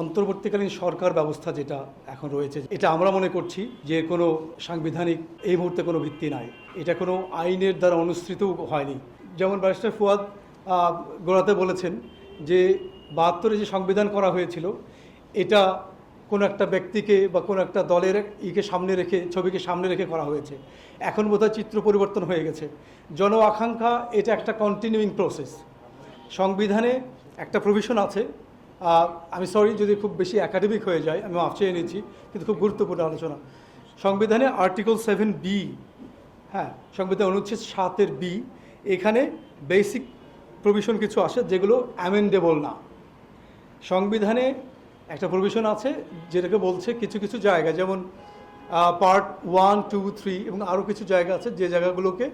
অন্তর্বর্তীকালীন সরকার ব্যবস্থা যেটা এখন রয়েছে, এটা আমরা মনে করছি যে কোনো সাংবিধানিক এই মুহূর্তে কোনো ভিত্তি নাই। এটা কোনো আইনের দ্বারা অনুসৃত হয়নি। যেমন ব্যারিস্টার ফুয়াদ গোড়াতে বলেছেন যে বাহাত্তরে যে সংবিধান করা হয়েছিল, এটা কোনো একটা ব্যক্তিকে বা কোনো একটা দলের ইকে সামনে রেখে, ছবিকে সামনে রেখে করা হয়েছে। এখন বোধহয় চিত্র পরিবর্তন হয়ে গেছে। জন আকাঙ্ক্ষা, এটা একটা কন্টিনিউইং প্রসেস সংবিধানে একটা প্রভিশন আছে আমি সরি যদি খুব বেশি একাডেমিক হয়ে যায় আমি মাফ চেয়ে নিচ্ছি, কিন্তু খুব গুরুত্বপূর্ণ আলোচনা। সংবিধানে আর্টিকেল সেভেন বি হ্যাঁ সংবিধান অনুচ্ছেদ সাতের বি এখানে বেসিক প্রভিশন কিছু আছে যেগুলো অ্যামেন্ডেবল না। সংবিধানে একটা প্রভিশন আছে যেটাকে বলছে কিছু কিছু জায়গা যেমন পার্ট ওয়ান টু থ্রি এবং আরও কিছু জায়গা আছে যে জায়গাগুলোকে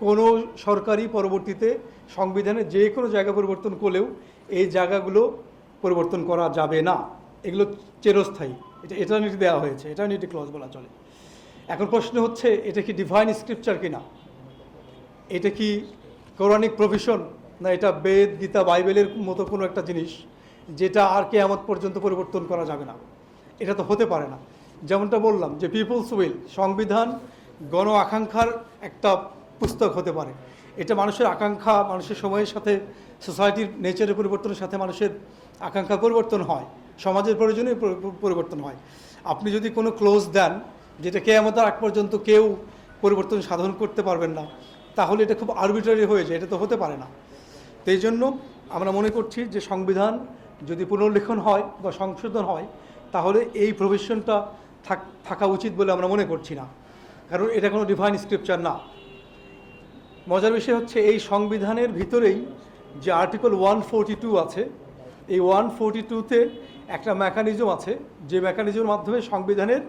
কোনো সরকারি পরবর্তীতে সংবিধানে যে কোনো জায়গা পরিবর্তন করলেও এই জায়গাগুলো পরিবর্তন করা যাবে না। এগুলো চেরস্থায়ী। এটা এটার্নিটি দেওয়া হয়েছে। এটার্নিটি ক্লজ বলা চলে। এখন প্রশ্ন হচ্ছে, এটা কি ডিভাইন স্ক্রিপচার কিনা? এটা কি পৌরাণিক প্রভিশন না এটা বেদ, গীতা, বাইবেলের মতো কোনো একটা জিনিস যেটা আর কেয়ামত পর্যন্ত পরিবর্তন করা যাবে না? এটা তো হতে পারে না। যেমনটা বললাম যে পিপলস উইল সংবিধান গণ আকাঙ্ক্ষার একটা পুস্তক হতে পারে। এটা মানুষের আকাঙ্ক্ষা, মানুষের সময়ের সাথে সোসাইটির নেচারের পরিবর্তনের সাথে মানুষের আকাঙ্ক্ষা পরিবর্তন হয়। সমাজের প্রয়োজনে পরিবর্তন হয়। আপনি যদি কোনো ক্লোজ দেন, যেটা কেয়ামতের আগ পর্যন্ত কেউ পরিবর্তন সাধন করতে পারবেন না, তাহলে এটা খুব আরবিটারি হয়ে যায়, এটা তো হতে পারে না। তো এই জন্য আমরা মনে করছি যে সংবিধান যদি পুনর্লেখন হয় বা সংশোধন হয়, তাহলে এই প্রভিশনটা থাকা উচিত বলে আমরা মনে করছি না। কারণ এটা কোনো ডিভাইন স্ক্রিপচার না। মজার বিষয় হচ্ছে এই সংবিধানের ভিতরেই যে আর্টিকেল ওয়ান ফোরটি টু আছে, এই ওয়ান ফোরটি টুতে একটা মেকানিজম আছে, যে মেকানিজমের মাধ্যমে সংবিধানের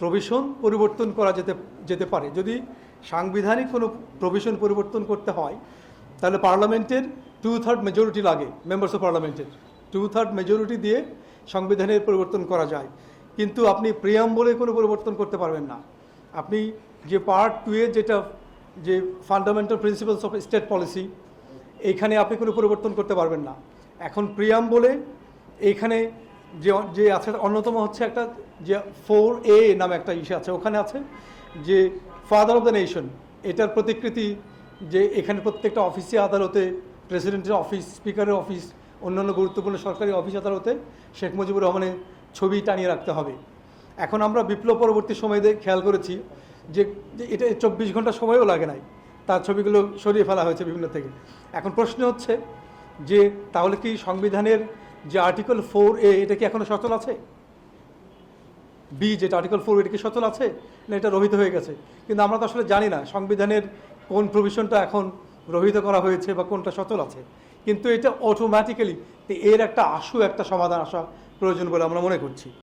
প্রভিশন পরিবর্তন করা যেতে যেতে পারে। যদি সাংবিধানিক কোনো প্রভিশন পরিবর্তন করতে হয়, তাহলে পার্লামেন্টের টু থার্ড মেজরিটি লাগে মেম্বার্স অফ পার্লামেন্টের টু থার্ড মেজরিটি দিয়ে সংবিধানের পরিবর্তন করা যায়। কিন্তু আপনি প্রিয়াম বলে কোনো পরিবর্তন করতে পারবেন না। আপনি যে পার্ট টু এ যেটা যে fundamental principles of state policy এইখানে আপনি কোনো পরিবর্তন করতে পারবেন না। এখন প্রিয়াম বলে এইখানে যে যে আছে, অন্যতম হচ্ছে একটা যে ফোর এ নামে একটা ইস্যু আছে, ওখানে আছে যে ফাদার অফ দ্য নেশন এটার প্রতিকৃতি যে এখানে প্রত্যেকটা অফিসে আদালতে প্রেসিডেন্টের অফিস স্পিকারের অফিস অন্যান্য গুরুত্বপূর্ণ সরকারি অফিস আদালতে শেখ মুজিবুর রহমানের ছবি টানিয়ে রাখতে হবে। এখন আমরা বিপ্লব পরবর্তী সময়ে খেয়াল করেছি যে এটা চব্বিশ ঘণ্টা সময়ও লাগে নাই। তার ছবিগুলো সরিয়ে ফেলা হয়েছে বিভিন্ন থেকে। এখন প্রশ্ন হচ্ছে যে, তাহলে কি সংবিধানের যে আর্টিকেল ফোর এ এটা কি এখনও সচল আছে? বি যেটা আর্টিকেল ফোর এটা কি সচল আছে? না এটা রহিত হয়ে গেছে? কিন্তু আমরা তো আসলে জানি না সংবিধানের কোন প্রভিশনটা এখন রহিত করা হয়েছে বা কোনটা সচল আছে। কিন্তু এটা অটোমেটিক্যালি এর একটা আশু, একটা সমাধান আসা প্রয়োজন বলে আমরা মনে করছি।